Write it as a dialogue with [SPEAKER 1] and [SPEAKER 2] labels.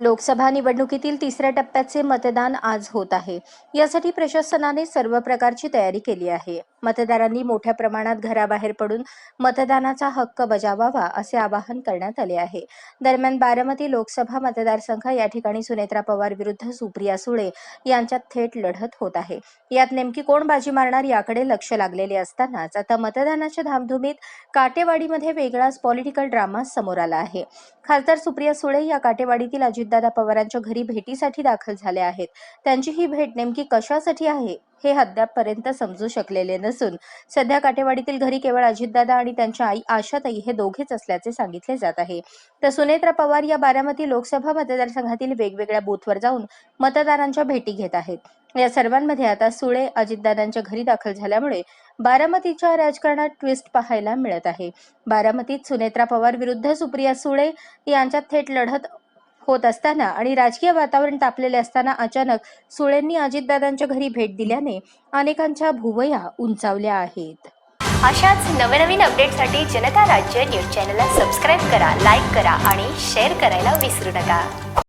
[SPEAKER 1] लोकसभा निवडणुकीतील तिसऱ्या टप्प्याचे मतदान आज होत आहे. यासाठी प्रशासनाने सर्व प्रकारची तयारी केली आहे. मतदारांनी मोठ्या प्रमाणात घराबाहेर पडून मतदानाचा हक्क बजावावा असे आवाहन करण्यात आले आहे. दरम्यान बारामती लोकसभा मतदारसंघ या ठिकाणी सुनेत्रा पवार विरुद्ध सुप्रिया सुळे यांच्यात थेट लढत होत आहे. यात नेमकी कोण बाजी मारणार याकडे लक्ष लागलेले असतानाच आता मतदानाच्या धामधुमीत काटेवाडीमध्ये वेगळाच पॉलिटिकल ड्रामा समोर आला आहे. खासदार सुप्रिया सुळे या काटेवाडीतील अजितदादा पवारांच्या घरी भेटीसाठी दाखल झाले आहेत. त्यांची ही भेट नेमकी कशासाठी आहे हे अद्यापपर्यंत समजू शकलेले नसून सध्या काटेवाडीतील घरी केवळ अजितदादा आणि त्यांच्या आई आशाताई हे दोघेच असल्याचे सांगितले जात आहे. तर सुनेत्रा पवार या बारामती लोकसभा मतदारसंघातील वेगवेगळ्या बूथवर जाऊन मतदारांच्या भेटी घेत आहेत. या सर्वांमध्ये आता सुळे अजितदादांच्या घरी दाखल झाल्यामुळे बारामतीच्या राजकारणात ट्विस्ट पाहायला मिळत आहे. बारामतीत सुनेत्रा पवार विरुद्ध सुप्रिया सुळे यांच्यात थेट लढत होत असताना आणि राजकीय वातावरण तापलेले असताना अचानक सुळेंनी अजितदादांच्या घरी भेट दिल्याने अनेकांच्या भुवया उंचावल्या आहेत.
[SPEAKER 2] अशाच नवनवीन अपडेटसाठी जनता राज्य न्यूज चॅनलला सबस्क्राईब करा लाईक करा आणि शेअर करायला विसरू नका.